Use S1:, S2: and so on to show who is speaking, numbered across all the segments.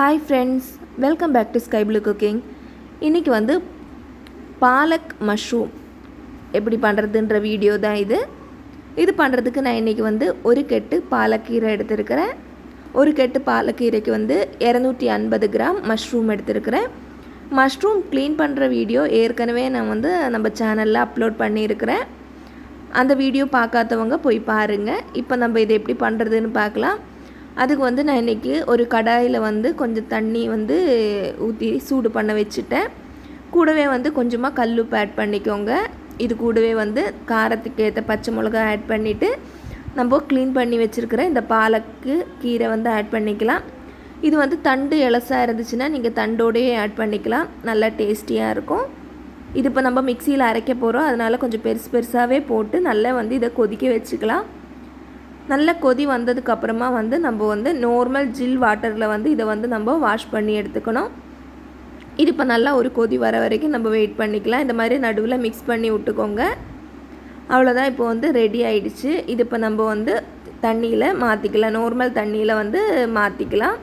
S1: Hi friends welcome back to Sky Blue cooking இன்றைக்கி வந்து palak mushroom எப்படி பண்ணுறதுன்ற வீடியோ தான் இது. இது பண்ணுறதுக்கு நான் இன்றைக்கி வந்து ஒரு கெட்டு பாலக்கீரை எடுத்திருக்கிறேன். ஒரு கெட்டு பாலக்கீரைக்கு வந்து இரநூத்தி ஐம்பது கிராம் மஷ்ரூம் எடுத்திருக்கிறேன். மஷ்ரூம் க்ளீன் பண்ணுற வீடியோ ஏற்கனவே நான் வந்து நம்ம சேனலில் அப்லோட் பண்ணியிருக்கிறேன். அந்த வீடியோ பார்க்காதவங்க போய் பாருங்கள் இப்போ நம்ம இதை எப்படி பண்ணுறதுன்னு பார்க்கலாம். அதுக்கு வந்து நான் இன்றைக்கி ஒரு கடாயில் வந்து கொஞ்சம் தண்ணி வந்து ஊற்றி சூடு பண்ண வச்சுட்டேன். கூடவே வந்து கொஞ்சமாக கல்லுப்பு ஆட் பண்ணிக்கோங்க. இது கூடவே வந்து காரத்துக்கு ஏற்ற பச்சை மிளகா ஆட் பண்ணிவிட்டு நம்ம க்ளீன் பண்ணி வச்சுருக்கிற இந்த பாலக்கு கீரை வந்து ஆட் பண்ணிக்கலாம். இது வந்து தண்டு இலசாக இருந்துச்சுன்னா நீங்கள் தண்டோடையே ஆட் பண்ணிக்கலாம். நல்லா டேஸ்டியாக இருக்கும். இது இப்போ நம்ம மிக்சியில் அரைக்க போகிறோம் அதனால் கொஞ்சம் பெருசு பெருசாகவே போட்டு நல்லா வந்து இதை கொதிக்க வச்சுக்கலாம். நல்ல கொதி வந்ததுக்கப்புறமா வந்து நம்ம வந்து நார்மல் ஜில் வாட்டரில் வந்து இதை வந்து நம்ம வாஷ் பண்ணி எடுத்துக்கணும். இது இப்போ நல்லா ஒரு கொதி வர வரைக்கும் நம்ம வெயிட் பண்ணிக்கலாம். இந்த மாதிரி நடுவில் மிக்ஸ் பண்ணி விட்டுக்கோங்க. அவ்வளோதான் இப்போ வந்து ரெடி ஆயிடுச்சு. இது இப்போ நம்ம வந்து தண்ணியில் மாற்றிக்கலாம் நார்மல் தண்ணியில் வந்து மாற்றிக்கலாம்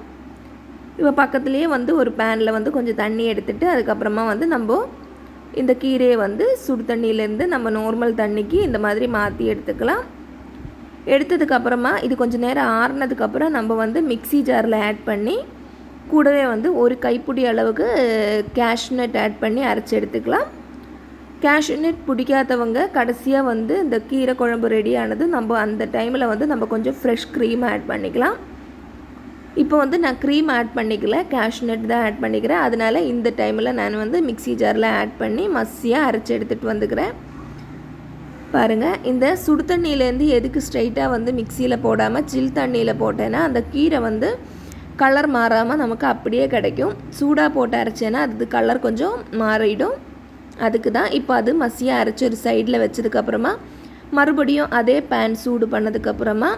S1: இப்போ பக்கத்துலேயே வந்து ஒரு பேனில் வந்து கொஞ்சம் தண்ணி எடுத்துகிட்டு அதுக்கப்புறமா வந்து நம்ம இந்த கீரையை வந்து சுடு தண்ணியிலேருந்து நம்ம நார்மல் தண்ணிக்கு இந்த மாதிரி மாற்றி எடுத்துக்கலாம். எடுத்ததுக்கப்புறமா இது கொஞ்சம் நேரம் ஆறுனதுக்கப்புறம் நம்ம வந்து மிக்ஸி ஜாரில் ஆட் பண்ணி கூடவே வந்து ஒரு கைப்பிடி அளவுக்கு கேஷ்நட் ஆட் பண்ணி அரைச்சி எடுத்துக்கலாம். கேஷ்நட் பிடிக்காதவங்க கடைசியாக வந்து இந்த கீரை குழம்பு ரெடி ஆனது நம்ம அந்த டைமில் வந்து நம்ம கொஞ்சம் ஃப்ரெஷ் க்ரீம் ஆட் பண்ணிக்கலாம். இப்போ வந்து நான் க்ரீம் ஆட் பண்ணிக்கல கேஷ்நட் தான் ஆட் பண்ணிக்கிறேன். அதனால் இந்த டைமில் நான் வந்து மிக்ஸி ஜாரில் ஆட் பண்ணி மசியாக அரைச்சி எடுத்துகிட்டு வந்துக்கிறேன். பாருங்கள் இந்த சுடு தண்ணியிலேருந்து எதுக்கு ஸ்ட்ரைட்டாக வந்து மிக்சியில் போடாமல் சில் தண்ணியில் போட்டேன்னா அந்த கீரை வந்து கலர் மாறாமல் நமக்கு அப்படியே கிடைக்கும். சூடாக போட்டு அரைச்சேன்னா அது கலர் கொஞ்சம் மாறிடும். அதுக்கு தான் இப்போ அது மசியாக அரைச்சி ஒரு சைடில் வச்சதுக்கப்புறமா மறுபடியும் அதே பேன் சூடு பண்ணதுக்கப்புறமா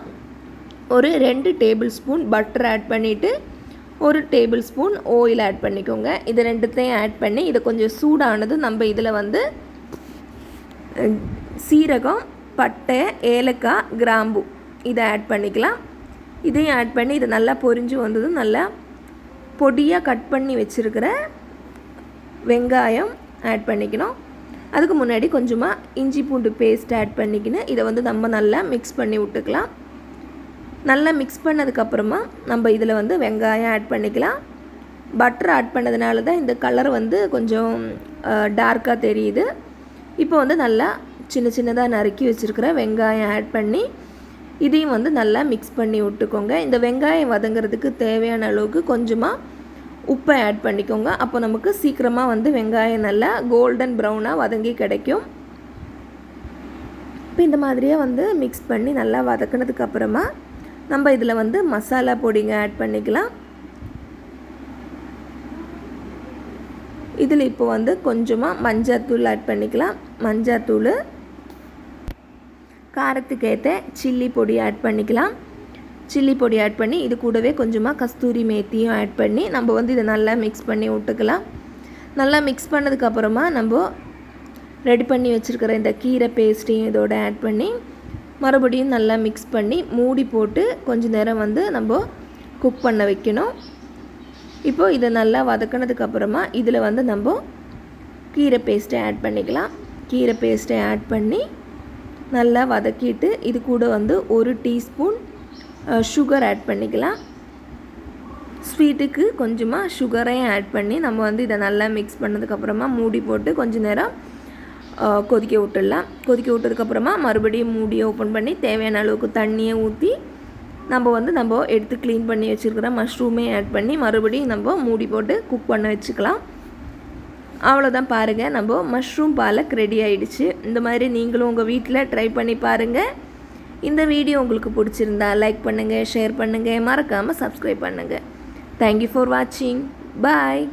S1: ஒரு ரெண்டு டேபிள் ஸ்பூன் பட்டர் ஆட் பண்ணிவிட்டு ஒரு டேபிள் ஸ்பூன் ஆயில் ஆட் பண்ணிக்கோங்க. இது ரெண்டுத்தையும் ஆட் பண்ணி இதை கொஞ்சம் சூடானது நம்ம இதில் வந்து சீரகம் பட்டை ஏலக்காய் கிராம்பு. இதை ஆட் பண்ணிக்கலாம். இதையும் ஆட் பண்ணி இது நல்லா பொரிஞ்சு வந்ததும் நல்லா பொடியாக கட் பண்ணி வச்சுருக்கிற வெங்காயம் ஆட் பண்ணிக்கணும். அதுக்கு முன்னாடி கொஞ்சமாக இஞ்சி பூண்டு பேஸ்ட் ஆட் பண்ணிக்கின்னு இதை வந்து நம்ம நல்லா மிக்ஸ் பண்ணி விட்டுக்கலாம். நல்லா மிக்ஸ் பண்ணதுக்கப்புறமா நம்ம இதில் வந்து வெங்காயம் ஆட் பண்ணிக்கலாம். பட்டர் ஆட் பண்ணதுனால தான் இந்த கலர் வந்து கொஞ்சம் டார்க்காக தெரியுது. இப்போ வந்து நல்லா சின்ன சின்னதாக நறுக்கி வச்சுருக்கிற வெங்காயம் ஆட் பண்ணி இதையும் வந்து நல்லா மிக்ஸ் பண்ணி விட்டுக்கோங்க. இந்த வெங்காயம் வதங்கிறதுக்கு தேவையான அளவுக்கு கொஞ்சமாக உப்பை ஆட் பண்ணிக்கோங்க. அப்போ நமக்கு சீக்கிரமாக வந்து வெங்காயம் நல்லா கோல்டன் ப்ரௌனாக வதங்கி கிடைக்கும். இப்போ இந்த மாதிரியே வந்து மிக்ஸ் பண்ணி நல்லா வதக்கினதுக்கு அப்புறமா நம்ம இதில் வந்து மசாலா பொடிங்க ஆட் பண்ணிக்கலாம். இதில் இப்போ வந்து கொஞ்சமாக மஞ்சாத்தூள் ஆட் பண்ணிக்கலாம். மஞ்சாத்தூள் காரத்துக்கேற்ற சில்லி பொடி ஆட் பண்ணிக்கலாம். சில்லி பொடி ஆட் பண்ணி இது கூடவே கொஞ்சமாக கஸ்தூரி மேத்தியும் ஆட் பண்ணி நம்ம வந்து இதை நல்லா மிக்ஸ் பண்ணி விட்டுக்கலாம். நல்லா மிக்ஸ் பண்ணதுக்கப்புறமா நம்ம ரெடி பண்ணி வச்சுருக்கிற இந்த கீரை பேஸ்ட்டையும் இதோட ஆட் பண்ணி மறுபடியும் நல்லா மிக்ஸ் பண்ணி மூடி போட்டு கொஞ்ச நேரம் வந்து நம்ம குக் பண்ண வைக்கணும். இப்போது இதை நல்லா வதக்கினதுக்கப்புறமா இதில் வந்து நம்ம கீரை பேஸ்ட்டை ஆட் பண்ணிக்கலாம். கீரை பேஸ்ட்டை ஆட் பண்ணி நல்லா வதக்கிட்டு இது கூட வந்து ஒரு டீஸ்பூன் சுகர் ஆட் பண்ணிக்கலாம். ஸ்வீட்டுக்கு கொஞ்சமாக சுகரையும் ஆட் பண்ணி நம்ம வந்து இதை நல்லா மிக்ஸ் பண்ணதுக்கப்புறமா மூடி போட்டு கொஞ்ச நேரம் கொதிக்க விட்டுடலாம். கொதிக்க விட்டதுக்கப்புறமா மறுபடியும் மூடியை ஓப்பன் பண்ணி தேவையான அளவுக்கு தண்ணியை ஊற்றி நம்ம வந்து நம்ம எடுத்து க்ளீன் பண்ணி வச்சுருக்கிற மஷ்ரூமே ஆட் பண்ணி மறுபடியும் நம்ம மூடி போட்டு குக் பண்ண வச்சுக்கலாம். அவ்வளோதான் பாருங்கள் நம்ம மஷ்ரூம் பாலக் ரெடி ஆகிடுச்சு இந்த மாதிரி நீங்களும் உங்கள் வீட்டில் ட்ரை பண்ணி பாருங்கள் இந்த வீடியோ உங்களுக்கு பிடிச்சிருந்தா லைக் பண்ணுங்கள் ஷேர் பண்ணுங்கள் மறக்காமல் சப்ஸ்கிரைப் பண்ணுங்கள் தேங்க்யூ ஃபார் வாட்சிங் பாய்